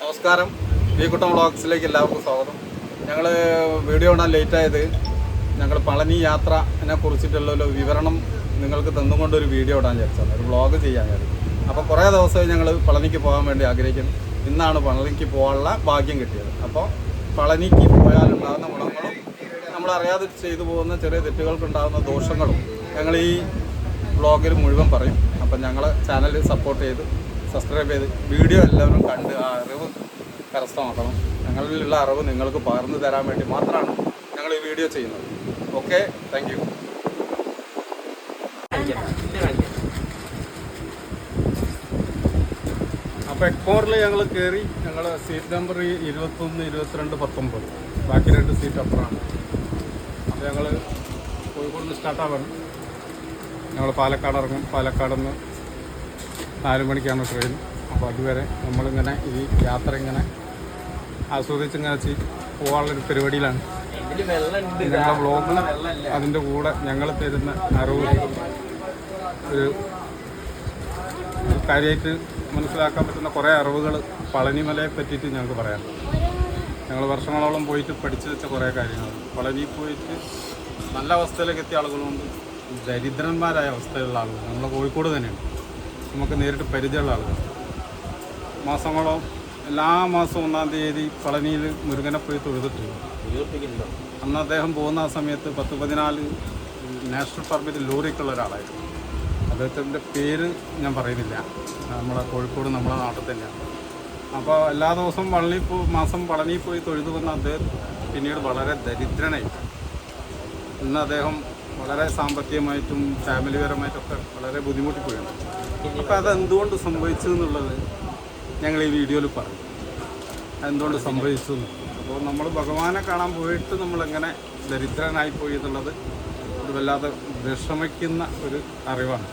നമസ്കാരം. വീക്കുട്ടം വ്ളോഗ്സിലേക്ക് എല്ലാവർക്കും സ്വാഗതം. ഞങ്ങൾ വീഡിയോ ഇടാൻ ലേറ്റായത്. ഞങ്ങൾ പളനി യാത്രനെ കുറിച്ചിട്ടുള്ള ഒരു വിവരണം നിങ്ങൾക്ക് തന്നുകൊണ്ട് ഒരു വീഡിയോ ഇടാൻ വിചാരിച്ചതാണ്. ഒരു വ്ളോഗ് ചെയ്യാൻ ഞാൻ അപ്പോൾ കുറേ ദിവസമായി ഞങ്ങൾ പളനിക്ക് പോകാൻ വേണ്ടി ആഗ്രഹിക്കുന്നു. ഇന്നാണ് പളനിക്ക് പോകാനുള്ള ഭാഗ്യം കിട്ടിയത്. അപ്പോൾ പളനിക്ക് പോയാലുണ്ടാകുന്ന ഗുണങ്ങളും നമ്മളറിയാതെ ചെയ്തു പോകുന്ന ചെറിയ തെറ്റുകൾക്കുണ്ടാകുന്ന ദോഷങ്ങളും ഞങ്ങൾ ഈ വ്ളോഗിൽ മുഴുവൻ പറയും. അപ്പം ഞങ്ങൾ ചാനൽ സപ്പോർട്ട് ചെയ്ത് സബ്സ്ക്രൈബ് ചെയ്ത് വീഡിയോ എല്ലാവരും കണ്ട് ആ അറിവ് കരസ്ഥമാക്കണം. ഞങ്ങളിലുള്ള അറിവ് നിങ്ങൾക്ക് പകർന്നു തരാൻ വേണ്ടി മാത്രമാണ് ഞങ്ങൾ ഈ വീഡിയോ ചെയ്യുന്നത്. ഓക്കെ താങ്ക് യു അപ്പോൾ എക്കോറിൽ ഞങ്ങൾ കയറി ഞങ്ങൾ സീറ്റ് നമ്പർ ഇരുപത്തൊന്ന് ഇരുപത്തിരണ്ട് പത്തൊമ്പത്. ബാക്കി രണ്ട് സീറ്റ് അപ്പുറമാണ് അപ്പോൾ ഞങ്ങൾ കോഴിക്കോട് നിന്ന് സ്റ്റാർട്ടാവാണ് ഞങ്ങൾ പാലക്കാട് ഇറങ്ങും. പാലക്കാട് നിന്ന് നാല് മണിക്കാണ് ട്രെയിൻ. അപ്പോൾ അതുവരെ നമ്മളിങ്ങനെ ഈ യാത്ര ഇങ്ങനെ ആസ്വദിച്ച് ഇങ്ങനെ ചെയ്ത് പോകാനുള്ളൊരു പരിപാടിയിലാണ്. ഞങ്ങളുടെ വ്ളോഗിൽ അതിന്റെ കൂടെ ഞങ്ങൾ തരുന്ന അറിവ് ഒരു കാര്യമായിട്ട് മനസ്സിലാക്കാൻ പറ്റുന്ന കുറേ അറിവുകൾ പളനിമലയെ പറ്റിയിട്ട് ഞങ്ങൾക്ക് പറയാം. ഞങ്ങൾ വർഷങ്ങളോളം പോയിട്ട് പഠിച്ചു വെച്ച കുറേ കാര്യങ്ങൾ. പളനി പോയിട്ട് നല്ല അവസ്ഥയിലേക്ക് എത്തിയ ആളുകളുണ്ട്. ദരിദ്രന്മാരായ അവസ്ഥയിലുള്ള ആളുകൾ. നമ്മുടെ കോഴിക്കോട് തന്നെയാണ്. നമുക്ക് നേരിട്ട് പരിചയമുള്ള ആളുകൾ. മാസങ്ങളോ എല്ലാ മാസവും ഒന്നാം തീയതി പളനിയിൽ മുരുകനെ പോയി തൊഴുതിട്ടുണ്ട്. അന്ന് അദ്ദേഹം പോകുന്ന ആ സമയത്ത് പത്ത് പതിനാല് നാഷണൽ പർമിറ്റ് ലോറിക്കുള്ള ഒരാളായിരുന്നു. അദ്ദേഹത്തിന്റെ പേര് ഞാൻ പറയുന്നില്ല. നമ്മളെ കോഴിക്കോട് നമ്മളെ നാട്ടിൽ തന്നെയാണ്. അപ്പോൾ എല്ലാ ദിവസവും പള്ളി പോ മാസം പളനി പോയി തൊഴുതു വന്ന അദ്ദേഹം പിന്നീട് വളരെ ദരിദ്രനായി. ഇന്ന് അദ്ദേഹം വളരെ സാമ്പത്തികമായിട്ടും ഫാമിലിപരമായിട്ടൊക്കെ വളരെ ബുദ്ധിമുട്ടിപ്പോയാണ് അപ്പോൾ അതെന്തുകൊണ്ട് സംഭവിച്ചു എന്നുള്ളത് ഞങ്ങൾ ഈ വീഡിയോയിൽ പറഞ്ഞു. അതെന്തുകൊണ്ട് സംഭവിച്ചു എന്ന് അപ്പോൾ നമ്മൾ ഭഗവാനെ കാണാൻ പോയിട്ട് നമ്മളെങ്ങനെ ദരിദ്രനായി പോയി എന്നുള്ളത് ഒരു വല്ലാതെ വിഷമിക്കുന്ന ഒരു അറിവാണ്.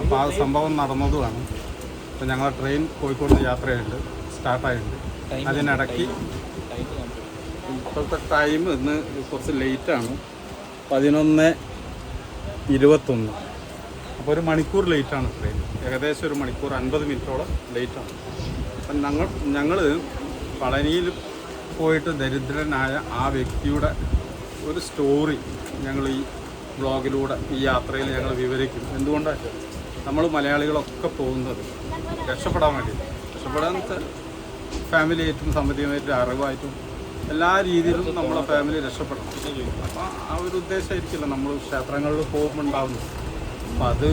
അപ്പോൾ ആ സംഭവം നടന്നതുമാണ്. അപ്പോൾ ഞങ്ങൾ ട്രെയിൻ കോഴിക്കോട് യാത്രയുണ്ട് സ്റ്റാർട്ടായിട്ടുണ്ട് അതിനിടയ്ക്ക് ഇപ്പോഴത്തെ ടൈം ഇന്ന് കുറച്ച് ലേറ്റാണ് പതിനൊന്ന് ഇരുപത്തൊന്ന്. അപ്പോൾ ഒരു മണിക്കൂർ ലേറ്റാണ് ട്രെയിൻ ഏകദേശം ഒരു മണിക്കൂർ അൻപത് മിനിറ്റോളം ലേറ്റാണ് അപ്പം ഞങ്ങൾ ഞങ്ങൾ പളനിയിൽ പോയിട്ട് ദരിദ്രനായ ആ വ്യക്തിയുടെ ഒരു സ്റ്റോറി ഞങ്ങൾ ഈ ബ്ലോഗിലൂടെ ഈ യാത്രയിൽ ഞങ്ങൾ വിവരിക്കും. എന്തുകൊണ്ടാണ്? നമ്മൾ മലയാളികളൊക്കെ പോകുന്നത് രക്ഷപ്പെടാൻ വേണ്ടി രക്ഷപ്പെടാൻ ഫാമിലി ഫാമിലിയായിട്ടും സാമ്പത്തികമായിട്ടും അറിവായിട്ടും എല്ലാ രീതിയിലും നമ്മളെ ഫാമിലി രക്ഷപ്പെടണം. അപ്പോൾ ആ ഒരു ഉദ്ദേശമായിരിക്കില്ല നമ്മൾ ക്ഷേത്രങ്ങളിൽ പോകുമ്പോൾ ഉണ്ടാവുന്നത്. അപ്പം അത്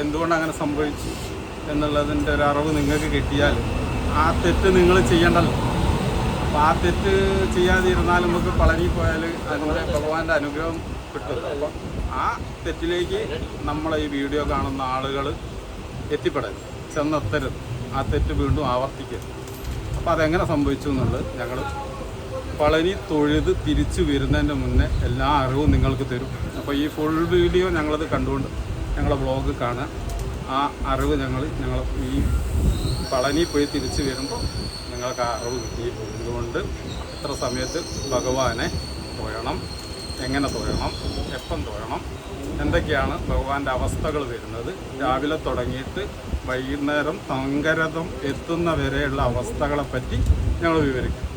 എന്തുകൊണ്ട് അങ്ങനെ സംഭവിച്ചു എന്നുള്ളതിന്റെ ഒരു അറിവ് നിങ്ങൾക്ക് കിട്ടിയാൽ ആ തെറ്റ് നിങ്ങൾ ചെയ്യണ്ടല്ലോ. അപ്പം ആ തെറ്റ് ചെയ്യാതിരുന്നാൽ നമുക്ക് പളനി പോയാൽ അതിന്റെ ഭഗവാന്റെ അനുഗ്രഹം കിട്ടും. ആ തെറ്റിലേക്ക് നമ്മളെ ഈ വീഡിയോ കാണുന്ന ആളുകൾ എത്തിപ്പെടരുത്. ചെന്നെത്തരുത്. ആ തെറ്റ് വീണ്ടും ആവർത്തിക്കരുത്. അപ്പം അതെങ്ങനെ സംഭവിച്ചു എന്നുള്ളത് ഞങ്ങൾ പളനി തൊഴുത് തിരിച്ചു വരുന്നതിന്റെ മുന്നേ എല്ലാ അറിവും നിങ്ങൾക്ക് തരും. അപ്പോൾ ഈ ഫുൾ വീഡിയോ ഞങ്ങളത് കണ്ടുകൊണ്ട് ഞങ്ങളെ വ്ളോഗ് കാണുക ആ അറിവ് ഞങ്ങൾ ഞങ്ങൾ ഈ പളനി പോയി തിരിച്ചു വരുമ്പോൾ ഞങ്ങൾക്ക് ആ അറിവ് കിട്ടി അതുകൊണ്ട് അത്ര സമയത്ത് ഭഗവാനെ തൊഴണം. എങ്ങനെ തൊഴണം? എപ്പം തൊഴണം? എന്തൊക്കെയാണ് ഭഗവാന്റെ അവസ്ഥകൾ വരുന്നത്? രാവിലെ തുടങ്ങിയിട്ട് വൈകുന്നേരം തങ്കരഥം എത്തുന്ന വരെയുള്ള അവസ്ഥകളെ പറ്റി ഞങ്ങൾ വിവരിക്കും.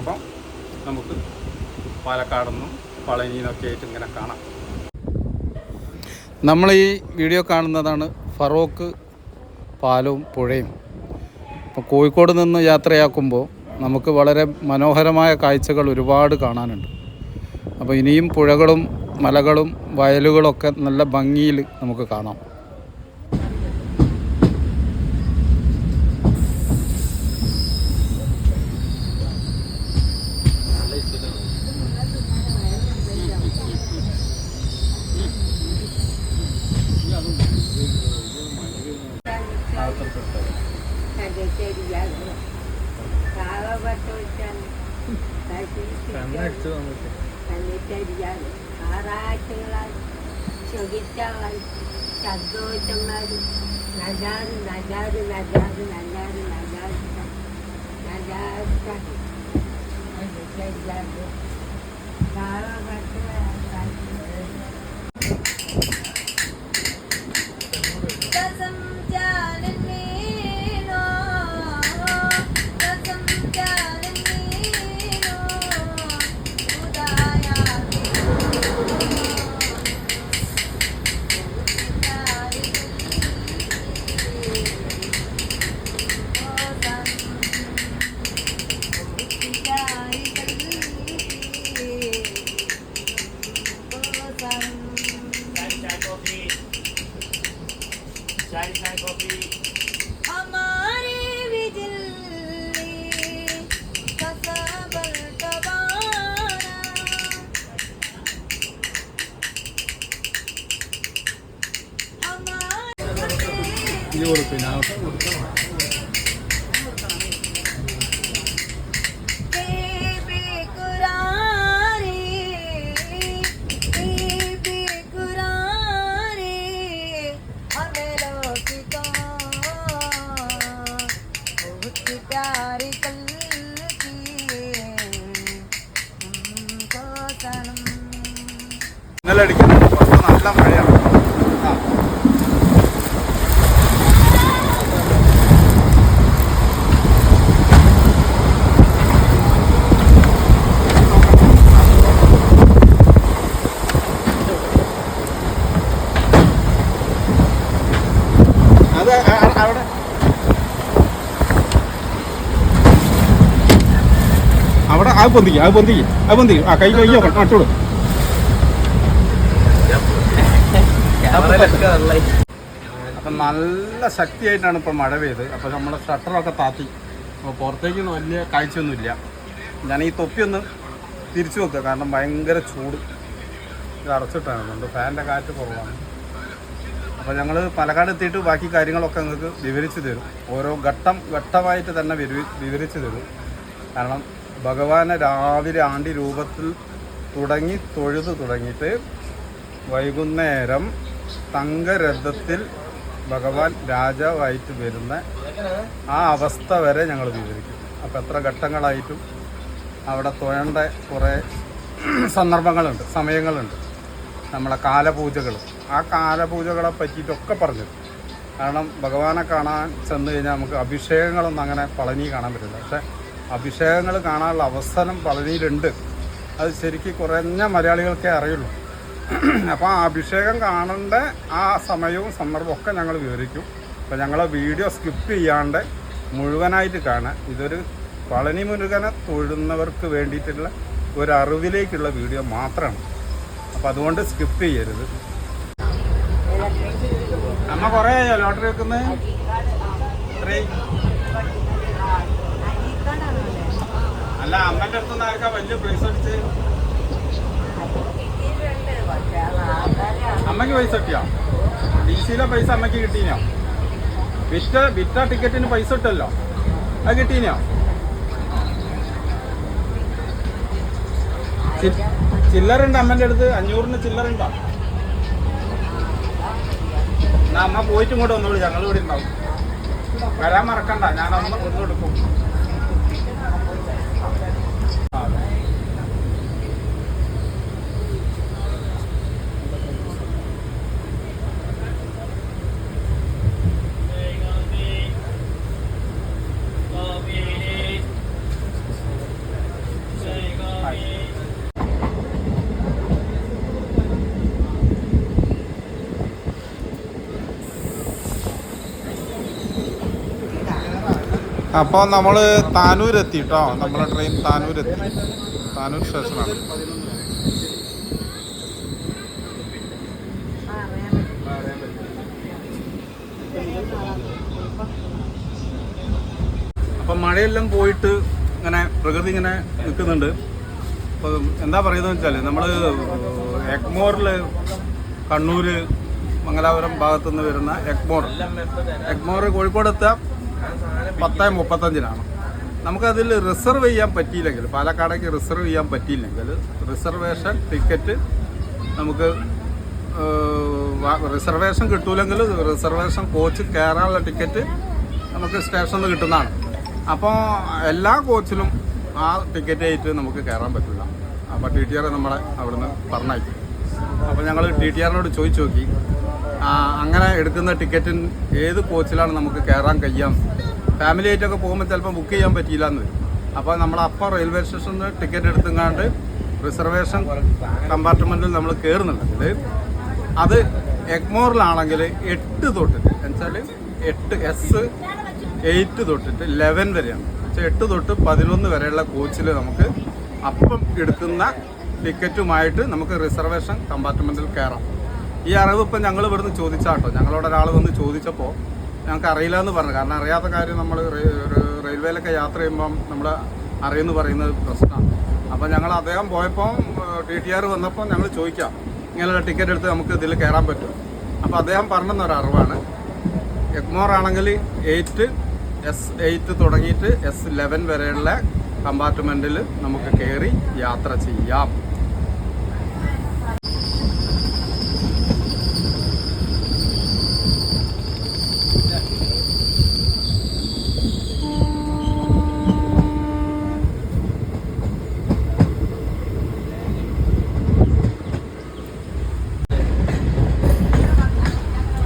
അപ്പം നമുക്ക് പാലക്കാട് നിന്നും ആയിട്ട് ഇങ്ങനെ കാണാം. നമ്മൾ ഈ വീഡിയോ കാണുന്നതാണ് ഫറോക്ക് പാലവും പുഴയും. ഇപ്പോൾ കോഴിക്കോട് നിന്ന് യാത്രയാക്കുമ്പോൾ നമുക്ക് വളരെ മനോഹരമായ കാഴ്ചകൾ ഒരുപാട് കാണാനുണ്ട്. അപ്പോൾ ഇനിയും പുഴകളും മലകളും വയലുകളൊക്കെ നല്ല ഭംഗിയിൽ നമുക്ക് കാണാം. പൊന്തിക്കും അത് പൊന്തിക്കും അത് പൊന്തിക്കും. ആ കൈ കയ്യോ നട്ടോളൂ അപ്പം നല്ല ശക്തിയായിട്ടാണ് ഇപ്പോൾ മഴ പെയ്ത്. അപ്പോൾ നമ്മുടെ ഷട്ടറൊക്കെ താത്തി. അപ്പോൾ പുറത്തേക്കൊന്നും വലിയ കാഴ്ചയൊന്നുമില്ല. ഞാൻ ഈ തൊപ്പി ഒന്ന് തിരിച്ചു വെക്കുക കാരണം ഭയങ്കര ചൂട്. ഇത് അടച്ചിട്ടാണ്. അതുകൊണ്ട് ഫാനിന്റെ കാറ്റ് കുറവാണ്. അപ്പോൾ ഞങ്ങൾ പാലക്കാട് എത്തിയിട്ട് ബാക്കി കാര്യങ്ങളൊക്കെ നിങ്ങൾക്ക് വിവരിച്ചു തരും. ഓരോ ഘട്ടം ഘട്ടമായിട്ട് തന്നെ വിവരിച്ചു തരും. കാരണം ഭഗവാനെ രാവിലെ ആണ്ടി രൂപത്തിൽ തുടങ്ങി തൊഴുത് തുടങ്ങിയിട്ട് വൈകുന്നേരം തങ്കരഥത്തിൽ ഭഗവാൻ രാജാവായിട്ട് വരുന്ന ആ അവസ്ഥ വരെ ഞങ്ങൾ വിവരിക്കും. അപ്പം എത്ര ഘട്ടങ്ങളായിട്ടും അവിടെ തൊഴേണ്ട കുറേ സന്ദർഭങ്ങളുണ്ട് സമയങ്ങളുണ്ട്. നമ്മളെ കാലപൂജകൾ ആ കാലപൂജകളെ പറ്റിയിട്ടൊക്കെ പറഞ്ഞു. കാരണം ഭഗവാനെ കാണാൻ ചെന്ന് കഴിഞ്ഞാൽ നമുക്ക് അഭിഷേകങ്ങളൊന്നും അങ്ങനെ പളനി കാണാൻ പറ്റില്ല. പക്ഷേ അഭിഷേകങ്ങൾ കാണാനുള്ള അവസരം പളനിയിലുണ്ട് അത് ശരിക്കും കുറഞ്ഞ മലയാളികൾക്കേ അറിയുള്ളൂ. അപ്പോൾ ആ അഭിഷേകം കാണേണ്ട ആ സമയവും സന്ദർഭവും ഒക്കെ ഞങ്ങൾ വിവരിക്കും. അപ്പോൾ ഞങ്ങളെ വീഡിയോ സ്കിപ്പ് ചെയ്യാണ്ട് മുഴുവനായിട്ട് കാണാൻ ഇതൊരു പളനി മുരുകനെ തൊഴുന്നവർക്ക് വേണ്ടിയിട്ടുള്ള ഒരു അറിവിലേക്കുള്ള വീഡിയോ മാത്രമാണ്. അപ്പം അതുകൊണ്ട് സ്കിപ്പ് ചെയ്യരുത്. അമ്മ കുറേ ലോട്ടറി വെക്കുന്നത് അല്ല അമ്മന്റെ അടുത്തുനിന്ന് ആർക്കാ വലിയ പ്രൈസ് അടിച്ച്? അമ്മയ്ക്ക് പൈസ കിട്ടിയോ? ഡി സിയിലെ പൈസ അമ്മയ്ക്ക് കിട്ടീനോ? വിറ്റ വിറ്റ ടിക്കറ്റിന് പൈസ ഇട്ടല്ലോ. അത് കിട്ടീനോ? ചില്ലറുണ്ട് അമ്മന്റെ അടുത്ത്. അഞ്ഞൂറിന് ചില്ലറുണ്ടോ? എന്നാ അമ്മ പോയിട്ട് ഇങ്ങോട്ട് വന്നോളൂ. ഞങ്ങൾ ഇവിടെ ഉണ്ടാവും. വരാൻ മറക്കണ്ട. ഞാൻ അമ്മ ഒന്ന് കൊടുക്കും ആ, അതെ. അപ്പോൾ നമ്മൾ താനൂർ എത്തി കേട്ടോ നമ്മളെ ട്രെയിൻ താനൂർ എത്തി താനൂർ സ്റ്റേഷനാണ്. അപ്പം മഴയെല്ലാം പോയിട്ട് ഇങ്ങനെ പ്രകൃതി ഇങ്ങനെ നിൽക്കുന്നുണ്ട്. അപ്പോൾ എന്താ പറയുന്നത് വെച്ചാൽ നമ്മൾ എഗ്മോറിൽ കണ്ണൂർ മംഗലാപുരം ഭാഗത്തുനിന്ന് വരുന്ന എഗ്മോർ. എഗ്മോർ കോഴിക്കോടെത്താം. പത്ത് മുപ്പത്തഞ്ചിനാണ്. നമുക്കതിൽ റിസർവ് ചെയ്യാൻ പറ്റിയില്ലെങ്കിൽ പാലക്കാടേക്ക് റിസർവ് ചെയ്യാൻ പറ്റിയില്ലെങ്കിൽ റിസർവേഷൻ ടിക്കറ്റ് നമുക്ക് റിസർവേഷൻ കിട്ടൂലെങ്കിൽ റിസർവേഷൻ കോച്ച് കയറാനുള്ള ടിക്കറ്റ് നമുക്ക് സ്റ്റേഷനിൽ കിട്ടുന്നതാണ്. അപ്പോൾ എല്ലാ കോച്ചിലും ആ ടിക്കറ്റ് ആയിട്ട് നമുക്ക് കയറാൻ പറ്റില്ല. അപ്പോൾ ടി ടി ആർ നമ്മളെ അവിടുന്ന് പറഞ്ഞയക്കും. അപ്പോൾ ഞങ്ങൾ ടി ടി ആറിനോട് ചോദിച്ചു നോക്കി. അങ്ങനെ എടുക്കുന്ന ടിക്കറ്റിന് ഏത് കോച്ചിലാണ് നമുക്ക് കയറാൻ കഴിയാം? ഫാമിലി ആയിട്ടൊക്കെ പോകുമ്പോൾ ചിലപ്പോൾ ബുക്ക് ചെയ്യാൻ പറ്റിയില്ല എന്ന് വരും. അപ്പോൾ നമ്മൾ അപ്പം റെയിൽവേ സ്റ്റേഷനിൽ നിന്ന് ടിക്കറ്റ് എടുത്തുങ്ങാണ്ട് റിസർവേഷൻ കമ്പാർട്ട്മെന്റിൽ നമ്മൾ കയറുന്നുണ്ടെങ്കിൽ അത് എഗ്മോറിലാണെങ്കിൽ എട്ട് തൊട്ടിട്ട് എന്നുവെച്ചാൽ എട്ട് എസ് എയ്റ്റ് തൊട്ടിട്ട് ലെവൻ വരെയാണ്. പക്ഷേ എട്ട് തൊട്ട് പതിനൊന്ന് വരെയുള്ള കോച്ചിൽ നമുക്ക് അപ്പം എടുക്കുന്ന ടിക്കറ്റുമായിട്ട് നമുക്ക് റിസർവേഷൻ കമ്പാർട്ട്മെന്റിൽ കയറാം ഈ അറിവ് ഇപ്പം ഞങ്ങൾ ഇവിടുന്ന് ചോദിച്ചാട്ടോ. ഞങ്ങളോട് ഒരാൾ വന്ന് ചോദിച്ചപ്പോൾ ഞങ്ങൾക്ക് അറിയില്ല എന്ന് പറഞ്ഞു. കാരണം അറിയാത്ത കാര്യം നമ്മൾ റെയിൽവേയിലൊക്കെ യാത്ര ചെയ്യുമ്പം നമ്മൾ അറിയുമെന്ന് പറയുന്നത് പ്രശ്നമാണ്. അപ്പോൾ ഞങ്ങൾ അദ്ദേഹം പോയപ്പോൾ ടി ടി ആർ വന്നപ്പോൾ ഞങ്ങൾ ചോദിക്കാം. ഇങ്ങനെയുള്ള ടിക്കറ്റ് എടുത്ത് നമുക്ക് ഇതിൽ കയറാൻ പറ്റും. അപ്പോൾ അദ്ദേഹം പറഞ്ഞെന്ന ഒരു അറിവാണ്. എഗ്മോർ ആണെങ്കിൽ എയ്റ്റ് എസ് എയ്റ്റ് തുടങ്ങിയിട്ട് എസ് ലെവൻ വരെയുള്ള കമ്പാർട്ട്മെന്റിൽ നമുക്ക് കയറി യാത്ര ചെയ്യാം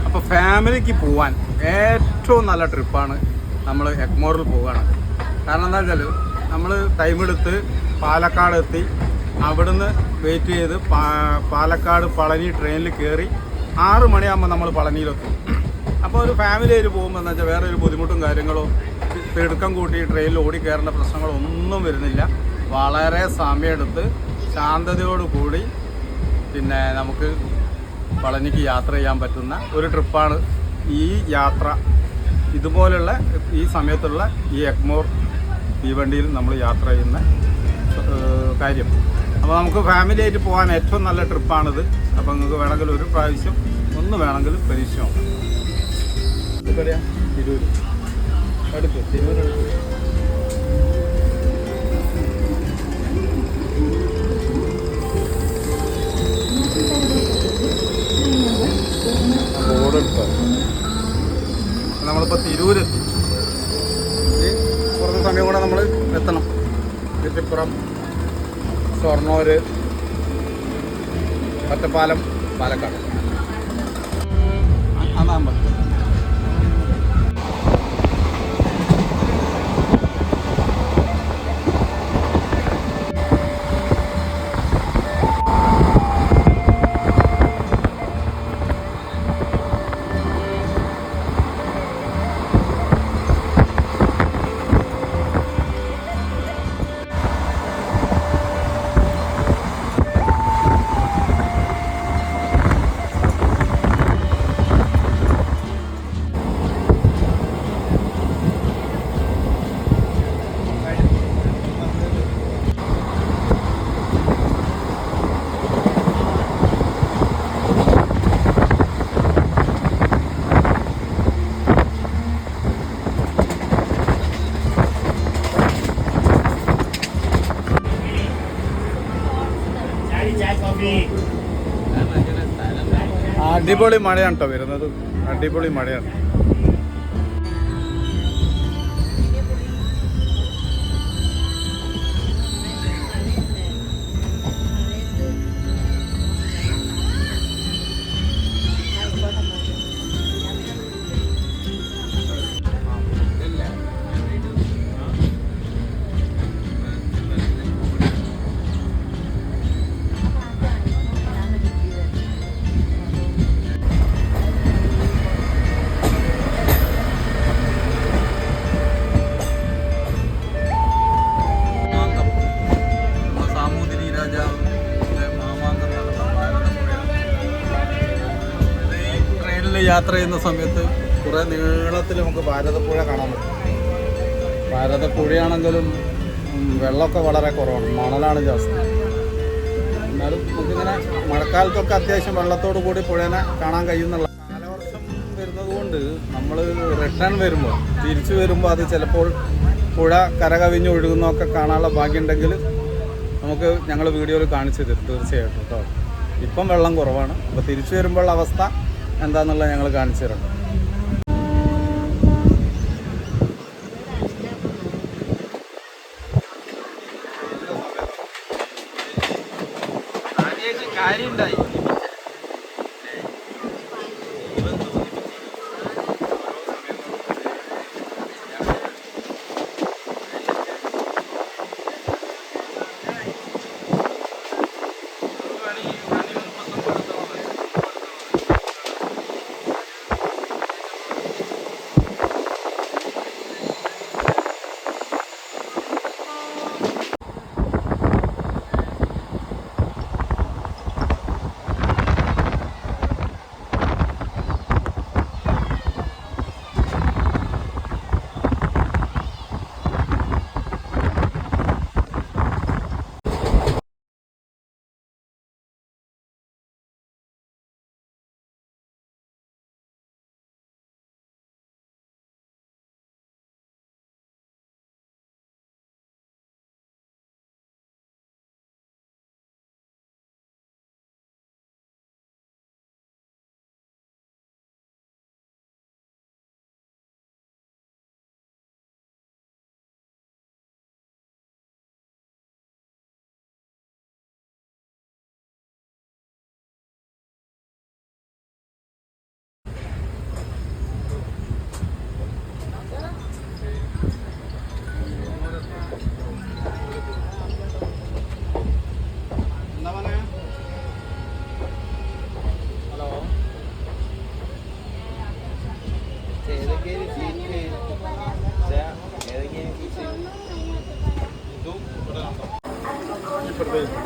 അപ്പോൾ ഫാമിലിക്ക് പോവാൻ ഏറ്റവും നല്ല ട്രിപ്പാണ് നമ്മൾ എഗ്മോറിൽ പോവുകയാണ്. കാരണം എന്താ വെച്ചാൽ നമ്മൾ ടൈം എടുത്ത് പാലക്കാട് എത്തി. അവിടുന്ന് വെയിറ്റ് ചെയ്ത് പാലക്കാട് പളനി ട്രെയിനിൽ കയറി ആറ് മണിയാകുമ്പോൾ നമ്മൾ പളനിയിലെത്തും. അപ്പോൾ ഒരു ഫാമിലി ആയിട്ട് പോകുമ്പോൾ എന്താ വെച്ചാൽ വേറെ ഒരു ബുദ്ധിമുട്ടും കാര്യങ്ങളോ തിടുക്കം കൂട്ടി ട്രെയിനിൽ ഓടി കയറേണ്ട പ്രശ്നങ്ങളോ ഒന്നും വരുന്നില്ല. വളരെ സമയമെടുത്ത് ശാന്തതയോടുകൂടി പിന്നെ നമുക്ക് പളനിക്ക് യാത്ര ചെയ്യാൻ പറ്റുന്ന ഒരു ട്രിപ്പാണ് ഈ യാത്ര. ഇതുപോലുള്ള ഈ സമയത്തുള്ള ഈ എഗ്മോർ തീവണ്ടിയിൽ നമ്മൾ യാത്ര ചെയ്യുന്ന കാര്യം. അപ്പോൾ നമുക്ക് ഫാമിലി ആയിട്ട് പോകാൻ ഏറ്റവും നല്ല ട്രിപ്പാണിത്. അപ്പോൾ നിങ്ങൾക്ക് വേണമെങ്കിൽ ഒരു പ്രാവശ്യം ഒന്ന് വേണമെങ്കിൽ പരീക്ഷ നോക്കാം. തിരൂർ അടുത്ത് തിരൂർ ബോർഡ് എടുത്താൽ നമ്മളിപ്പോൾ തിരൂരെത്തി ഈ കുറച്ച് സമയം കൂടെ നമ്മൾ എത്തണം. ചുറ്റിപ്പുറം ഷൊർണൂർ ഒറ്റപ്പാലം പാലക്കാട്. അതാകുമ്പോൾ അടിപൊളി മഴയാണ് കേട്ടോ വരുന്നത്. അടിപൊളി മഴയാണ്. യാത്ര ചെയ്യുന്ന സമയത്ത് കുറേ നീളത്തിൽ നമുക്ക് ഭാരതപ്പുഴ കാണാൻ പറ്റും. ഭാരതപ്പുഴയാണെങ്കിലും വെള്ളമൊക്കെ വളരെ കുറവാണ്. മണലാണ് ജാസ്തി. എന്നാലും നമുക്കിങ്ങനെ മഴക്കാലത്തൊക്കെ അത്യാവശ്യം വെള്ളത്തോട് കൂടി പുഴേനെ കാണാൻ കഴിയുന്നുള്ള കാലവർഷം വരുന്നത് കൊണ്ട് നമ്മൾ റിട്ടേൺ വരുമ്പോൾ തിരിച്ചു വരുമ്പോൾ അത് ചിലപ്പോൾ പുഴ കരകവിഞ്ഞ് ഒഴുകുന്നതൊക്കെ കാണാനുള്ള ഭാഗ്യമുണ്ടെങ്കിൽ നമുക്ക് ഞങ്ങൾ വീഡിയോയിൽ കാണിച്ചു തരും. തീർച്ചയായിട്ടും കേട്ടോ ഇപ്പം വെള്ളം കുറവാണ്. അപ്പോൾ തിരിച്ചു വരുമ്പോഴുള്ള അവസ്ഥ എന്താണെന്നുള്ളത് ഞങ്ങൾ കാണിച്ചു തരാം ഇപ്പുറത്തേക്ക്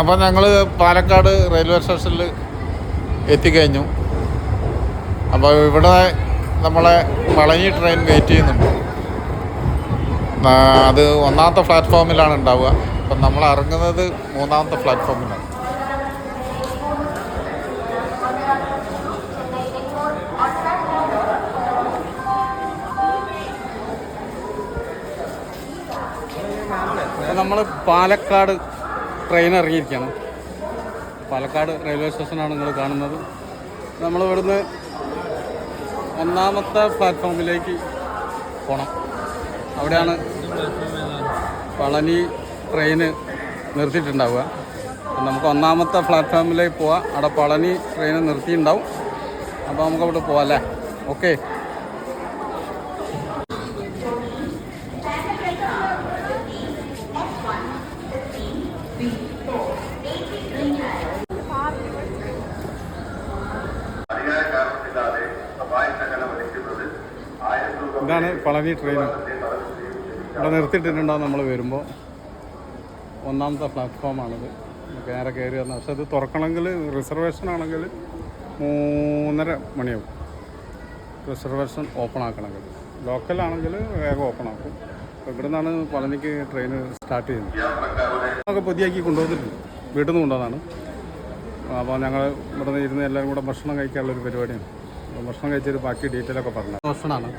അപ്പോൾ ഞങ്ങൾ പാലക്കാട് റെയിൽവേ സ്റ്റേഷനിൽ എത്തിക്കഴിഞ്ഞു. അപ്പോൾ ഇവിടെ നമ്മളെ പളനി ട്രെയിൻ വെയിറ്റ് ചെയ്യുന്നുണ്ട്. അത് ഒന്നാമത്തെ പ്ലാറ്റ്ഫോമിലാണ് ഉണ്ടാവുക. അപ്പം നമ്മൾ ഇറങ്ങുന്നത് മൂന്നാമത്തെ പ്ലാറ്റ്ഫോമിലാണ് നമ്മൾ പാലക്കാട് ട്രെയിൻ ഇറങ്ങിയിരിക്കുകയാണ്. പാലക്കാട് റെയിൽവേ സ്റ്റേഷനാണ് നിങ്ങൾ കാണുന്നത്. നമ്മൾ ഇവിടുന്ന് ഒന്നാമത്തെ പ്ലാറ്റ്ഫോമിലേക്ക് പോകണം അവിടെയാണ് പളനി ട്രെയിന് നിർത്തിയിട്ടുണ്ടാവുക. നമുക്ക് ഒന്നാമത്തെ പ്ലാറ്റ്ഫോമിലേക്ക് പോവാം. അവിടെ പളനി ട്രെയിന് നിർത്തിയിട്ടുണ്ടാവും. അപ്പോൾ നമുക്ക് അവിടെ പോവാം അല്ലേ? ഓക്കെ ഇതാണ് ട്രെയിനും ഇവിടെ നിർത്തിയിട്ടിട്ടുണ്ടാവും നമ്മൾ വരുമ്പോൾ ഒന്നാമത്തെ പ്ലാറ്റ്ഫോമാണിത് നേരെ കയറി വന്ന പക്ഷെ അത് തുറക്കണമെങ്കിൽ റിസർവേഷൻ ആണെങ്കിൽ മൂന്നര മണിയാവും. Reservation open ആക്കണമെങ്കിൽ. ലോക്കലാണെങ്കിൽ വേഗം ഓപ്പൺ ആക്കും. ഇവിടെ നിന്നാണ് പളനിക്ക് ട്രെയിൻ സ്റ്റാർട്ട് ചെയ്യുന്നത്. നമുക്ക് പുതിയാക്കി കൊണ്ടുവന്നിട്ടുണ്ട്. വീട്ടിൽ നിന്ന് കൊണ്ടുവന്നതാണ്. അപ്പോൾ ഞങ്ങൾ ഇവിടെ നിന്ന് ഇരുന്ന് എല്ലാവരും കൂടെ ഭക്ഷണം കഴിക്കാനുള്ളൊരു പരിപാടിയാണ്. ഭക്ഷണം കഴിച്ചൊരു ബാക്കി ഡീറ്റെയിൽ ഒക്കെ പറഞ്ഞു ഭക്ഷണമാണ്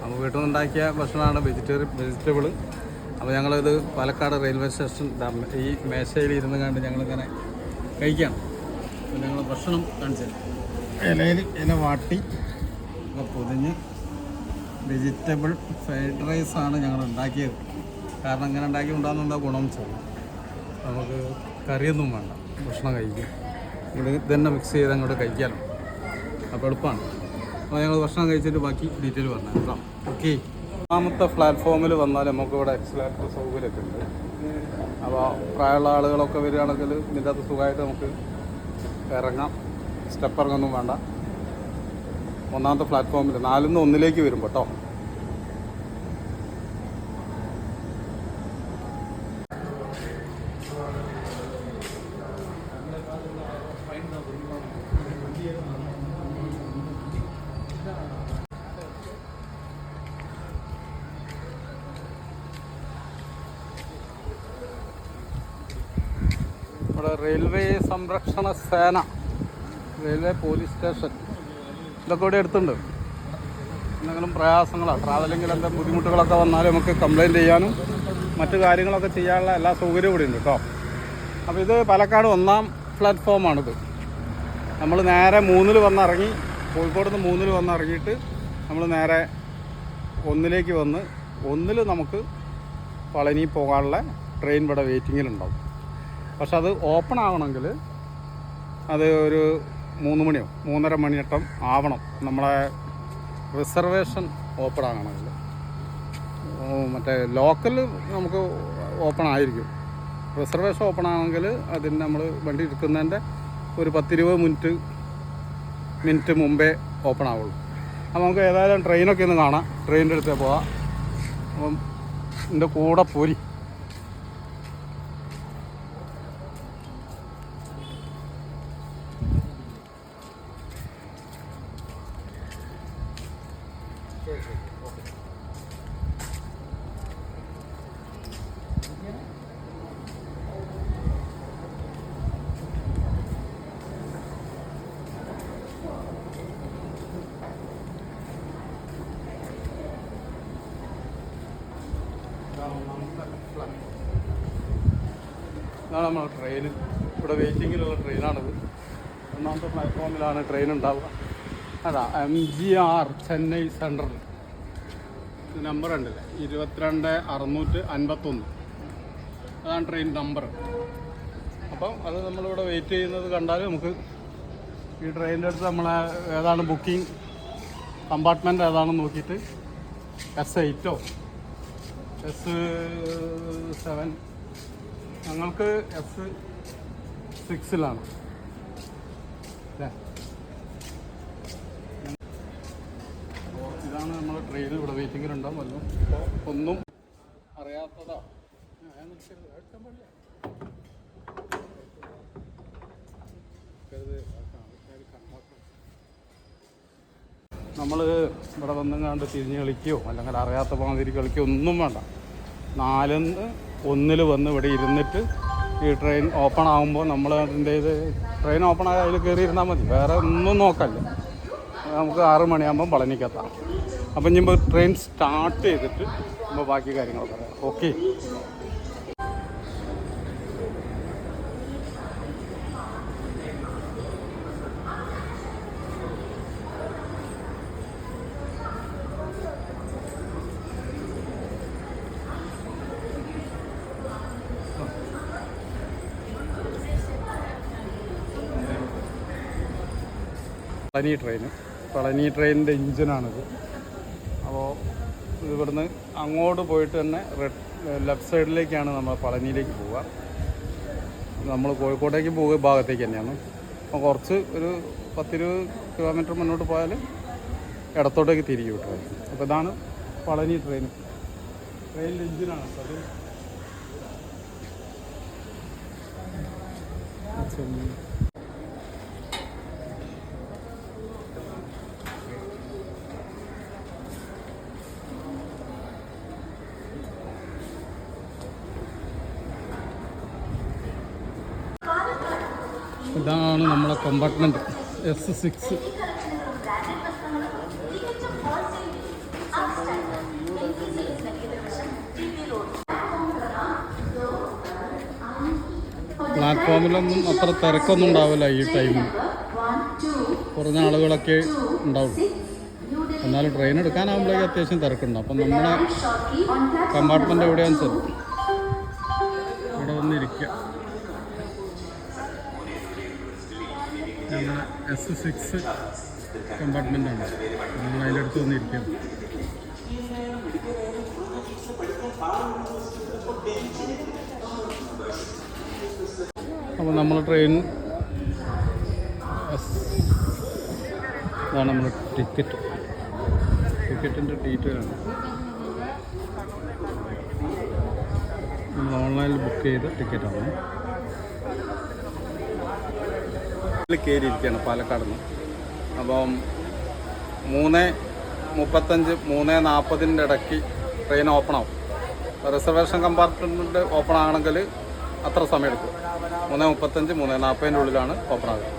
നമ്മൾ വീട്ടിൽ നിന്നുണ്ടാക്കിയ ഭക്ഷണമാണ് വെജിറ്റേറിയൻ വെജിറ്റബിൾ അപ്പോൾ ഞങ്ങളിത് പാലക്കാട് റെയിൽവേ സ്റ്റേഷൻ ഈ മേശയിൽ ഇരുന്ന് കണ്ട് ഞങ്ങളിങ്ങനെ കഴിക്കാം അപ്പോൾ ഞങ്ങൾ ഭക്ഷണം കാണിച്ചു ഇലയിൽ ഇല വാട്ടി. ഒക്കെ പൊതിഞ്ഞ് വെജിറ്റബിൾ ഫ്രൈഡ് റൈസാണ് ഞങ്ങൾ ഉണ്ടാക്കിയത്. കാരണം ഇങ്ങനെ ഉണ്ടാക്കി ഉണ്ടാകുന്നുണ്ടോ ഗുണം ചെയ്യും നമുക്ക് കറിയൊന്നും വേണ്ട. ഭക്ഷണം കഴിക്കും. ഇവിടെ തന്നെ മിക്സ് ചെയ്ത് അങ്ങോട്ട് കഴിക്കാമല്ലോ അപ്പോൾ എളുപ്പമാണ്. അപ്പോൾ ഞങ്ങൾ ഭക്ഷണം കഴിച്ചിട്ട് ബാക്കി ഡീറ്റെയിൽ പറഞ്ഞു ഓക്കെ ഒന്നാമത്തെ പ്ലാറ്റ്ഫോമിൽ വന്നാൽ നമുക്ക് ഇവിടെ എക്സലേറ്റർ സൗകര്യമൊക്കെ ഉണ്ട്. അപ്പോൾ പ്രായമുള്ള ആളുകളൊക്കെ വരികയാണെങ്കിൽ ഇതിന്റെ അകത്ത് സുഖമായിട്ട് നമുക്ക് ഇറങ്ങാം. സ്റ്റെപ്പ് ഇറങ്ങൊന്നും വേണ്ട. ഒന്നാമത്തെ പ്ലാറ്റ്ഫോമിൽ നാലിൽ നിന്ന് ഒന്നിലേക്ക് വരും കേട്ടോ ഇവിടെ റെയിൽവേ സംരക്ഷണ സേന റെയിൽവേ പോലീസ് സ്റ്റേഷൻ ഇതൊക്കെ ഇവിടെ അടുത്തുണ്ട് എന്തെങ്കിലും പ്രയാസങ്ങളോ ട്രാവലിങ്ങിൽ എന്തെങ്കിലും ബുദ്ധിമുട്ടുകളൊക്കെ വന്നാൽ നമുക്ക് കംപ്ലയിന്റ് ചെയ്യാനും മറ്റു കാര്യങ്ങളൊക്കെ ചെയ്യാനുള്ള എല്ലാ സൗകര്യവും ഇവിടെ ഉണ്ട് കേട്ടോ. അപ്പോൾ ഇത് പാലക്കാട് ഒന്നാം പ്ലാറ്റ്ഫോമാണിത് നമ്മൾ നേരെ മൂന്നിൽ വന്നിറങ്ങി കോഴിക്കോട് നിന്ന് മൂന്നിൽ വന്നിറങ്ങിയിട്ട് നമ്മൾ നേരെ ഒന്നിലേക്ക് വന്ന് ഒന്നിൽ നമുക്ക് പളനി പോകാനുള്ള ട്രെയിൻ ഇവിടെ വെയിറ്റിങ്ങിലുണ്ടാവും പക്ഷെ അത് ഓപ്പൺ ആവണമെങ്കിൽ അത് ഒരു മൂന്ന് മണിയോ മൂന്നര മണിയട്ടം ആവണം. നമ്മളെ റിസർവേഷൻ ഓപ്പൺ ഓ, മറ്റേ ലോക്കൽ നമുക്ക് ഓപ്പൺ ആയിരിക്കും. റിസർവേഷൻ ഓപ്പൺ ആണെങ്കിൽ അതിന് നമ്മൾ വണ്ടി എടുക്കുന്നതിന്റെ ഒരു പത്തിരുപത് മിനിറ്റ് മിനിറ്റ് മുമ്പേ ഓപ്പൺ ആവുള്ളൂ. അപ്പോൾ നമുക്ക് ഏതായാലും ട്രെയിനൊക്കെ ഒന്ന് കാണാം. ട്രെയിനിന്റെ അടുത്തേ പോവാം. അപ്പം എന്റെ കൂടെ പോരി. നമ്മുടെ ട്രെയിൻ ഇവിടെ വെയിറ്റിങ്ങിലുള്ള ട്രെയിനാണിത് ഒന്നാമത്തെ പ്ലാറ്റ്ഫോമിലാണ് ട്രെയിൻ ഉണ്ടാവുക. അതാ M G R Chennai Central number ഉണ്ടല്ലേ? ഇരുപത്തിരണ്ട് അറുന്നൂറ്റ് അൻപത്തൊന്ന്. അതാണ് ട്രെയിൻ നമ്പർ അപ്പം അത് നമ്മളിവിടെ വെയിറ്റ് ചെയ്യുന്നത് കണ്ടാൽ നമുക്ക് ഈ ട്രെയിനിന്റെ അടുത്ത് നമ്മളെ ഏതാണ് ബുക്കിംഗ് കമ്പാർട്ട്മെന്റ് ഏതാണെന്ന് നോക്കിയിട്ട് എസ് എയ്റ്റോ എസ് സെവൻ ഞങ്ങൾക്ക് എഫ് സിക്സിലാണ് ഇതാണ് നമ്മൾ ട്രെയിനിൽ ഇവിടെ വെയിറ്റിങ്ങിലുണ്ടാവും വല്ലോ അപ്പോൾ ഒന്നും അറിയാത്തതാ. നമ്മൾ ഇവിടെ വന്നും കണ്ട് തിരിഞ്ഞ് കളിക്കുകയോ അല്ലെങ്കിൽ അറിയാത്ത മാതിരി കളിക്കുകയോ ഒന്നും വേണ്ട. നാലിന്ന് ഒന്നിൽ വന്ന് ഇവിടെ ഇരുന്നിട്ട് ഈ ട്രെയിൻ ഓപ്പൺ ആകുമ്പോൾ നമ്മൾ അതിന്റെ ഇത് ട്രെയിൻ ഓപ്പൺ ആയ അതിൽ കയറി ഇരുന്നാൽ മതി. വേറെ ഒന്നും നോക്കല്ല. നമുക്ക് ആറ് മണിയാകുമ്പം പളനിക്കെത്താം. അപ്പം ഇനി ട്രെയിൻ സ്റ്റാർട്ട് ചെയ്തിട്ട് നമ്മൾ ബാക്കി കാര്യങ്ങൾ പറയാം. ഓക്കെ പളനി ട്രെയിൻ പളനി ട്രെയിനിന്റെ എഞ്ചിനാണിത് അപ്പോൾ ഇവിടുന്ന് അങ്ങോട്ട് പോയിട്ട് തന്നെ റെഡ് ലെഫ്റ്റ് സൈഡിലേക്കാണ് നമ്മൾ പളനിയിലേക്ക് പോവുക. നമ്മൾ കോഴിക്കോട്ടേക്ക് പോകുക ഭാഗത്തേക്ക് തന്നെയാണ്. അപ്പോൾ കുറച്ച് ഒരു പത്തിരുപത് കിലോമീറ്റർ മുന്നോട്ട് പോയാൽ ഇടത്തോട്ടേക്ക് തിരികെ വിട്ടു. അപ്പോൾ ഇതാണ് പളനി ട്രെയിൻ ട്രെയിനിന്റെ എഞ്ചിനാണ് അത്. ഇതാണ് നമ്മളെ കമ്പാർട്ട്മെന്റ് എസ് സിക്സ് പ്ലാറ്റ്ഫോമിലൊന്നും അത്ര തിരക്കൊന്നും ഉണ്ടാവില്ല ഈ ടൈമിൽ കുറഞ്ഞ ആളുകളൊക്കെ ഉണ്ടാവും. എന്നാലും ട്രെയിൻ എടുക്കാനാകുമ്പോഴേക്കും അത്യാവശ്യം തിരക്കുണ്ട്. അപ്പം നമ്മുടെ കമ്പാർട്ട്മെന്റ് എവിടെയാണെന്ന് വെച്ചാൽ എസ് സിക്സ് കമ്പാർട്ട്മെന്റാണ് നമ്മൾ അതിലടുത്ത് വന്നിരിക്കാം അപ്പോൾ നമ്മൾ ട്രെയിൻ ഇതാണ് നമ്മുടെ ടിക്കറ്റ് ടിക്കറ്റിന്റെ ഡീറ്റെയിൽ ആണ്. നമ്മൾ ഓൺലൈനിൽ ബുക്ക് ചെയ്ത ടിക്കറ്റാണ് കയറിയിരിക്കുകയാണ് പാലക്കാട് നിന്ന്. അപ്പം മൂന്ന് മുപ്പത്തഞ്ച് മൂന്ന് നാൽപ്പതിന്റെ ഇടയ്ക്ക് ട്രെയിൻ ഓപ്പൺ ആവും. റിസർവേഷൻ കമ്പാർട്ട്മെന്റ് ഓപ്പൺ ആകണമെങ്കിൽ അത്ര സമയം എടുക്കും മൂന്ന് മുപ്പത്തഞ്ച് മൂന്ന് നാൽപ്പതിന്റെ ഉള്ളിലാണ് ഓപ്പൺ ആകുക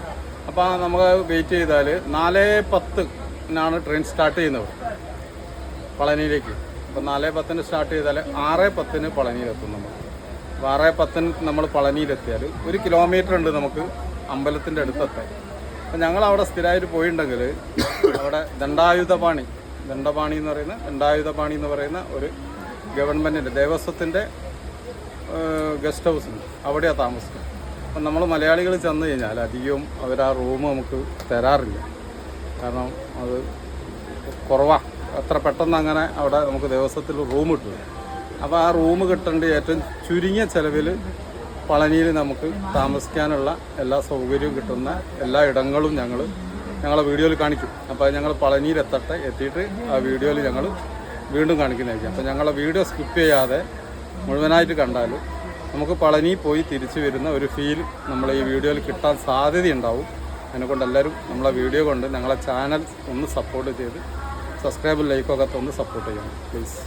അപ്പോൾ നമുക്ക് വെയിറ്റ് ചെയ്താൽ നാല് പത്തിനാണ് ട്രെയിൻ സ്റ്റാർട്ട് ചെയ്യുന്നത്. പളനിയിലേക്ക്. അപ്പോൾ നാല് പത്തിന് സ്റ്റാർട്ട് ചെയ്താൽ ആറ് പത്തിന് പളനിയിലെത്തും നമ്മൾ. അപ്പോൾ ആറ് പത്തിന് നമ്മൾ പളനിയിലെത്തിയാൽ ഒരു കിലോമീറ്റർ ഉണ്ട് നമുക്ക് അമ്പലത്തിന്റെ അടുത്തെത്താൻ അപ്പം ഞങ്ങൾ അവിടെ സ്ഥിരമായിട്ട് പോയിട്ടുണ്ടെങ്കിൽ അവിടെ ദണ്ഡായുധപാണി ദണ്ഡപാണി എന്ന് പറയുന്ന ദണ്ഡായുധപാണി എന്ന് പറയുന്ന ഒരു ഗവൺമെന്റിന്റെ ദേവസ്വത്തിന്റെ ഗസ്റ്റ് ഹൗസ് ഉണ്ട്. അവിടെയാണ് താമസിക്കുന്നത്. അപ്പം നമ്മൾ മലയാളികൾ ചെന്ന് കഴിഞ്ഞാൽ അധികവും അവർ ആ റൂം നമുക്ക് തരാറില്ല. കാരണം അത് കുറവാണ് അത്ര പെട്ടെന്ന് അങ്ങനെ അവിടെ നമുക്ക് ദേവസ്വത്തിൽ റൂം കിട്ടില്ല. അപ്പോൾ ആ റൂം കിട്ടേണ്ട ഏറ്റവും ചുരുങ്ങിയ ചിലവിൽ പളനിയിൽ നമുക്ക് താമസിക്കാനുള്ള എല്ലാ സൗകര്യവും കിട്ടുന്ന എല്ലാ ഇടങ്ങളും ഞങ്ങൾ ഞങ്ങളെ വീഡിയോയിൽ കാണിക്കും. അപ്പോൾ ഞങ്ങൾ പളനിയിൽ എത്തട്ടെ എത്തിയിട്ട് ആ വീഡിയോയിൽ ഞങ്ങൾ വീണ്ടും കാണിക്കുന്നതായിരിക്കും. അപ്പോൾ ഞങ്ങളെ വീഡിയോ സ്കിപ്പ് ചെയ്യാതെ മുഴുവനായിട്ട് കണ്ടാൽ നമുക്ക് പളനി പോയി തിരിച്ചു വരുന്ന ഒരു ഫീൽ നമ്മൾ ഈ വീഡിയോയിൽ കിട്ടാൻ സാധ്യതയുണ്ടാവും. അതിനെക്കൊണ്ട് എല്ലാവരും നമ്മളെ വീഡിയോ കൊണ്ട് ഞങ്ങളെ ചാനൽ ഒന്ന് സപ്പോർട്ട് ചെയ്ത് സബ്സ്ക്രൈബ് ലൈക്കൊക്കെ ഒന്ന് സപ്പോർട്ട് ചെയ്യണം പ്ലീസ്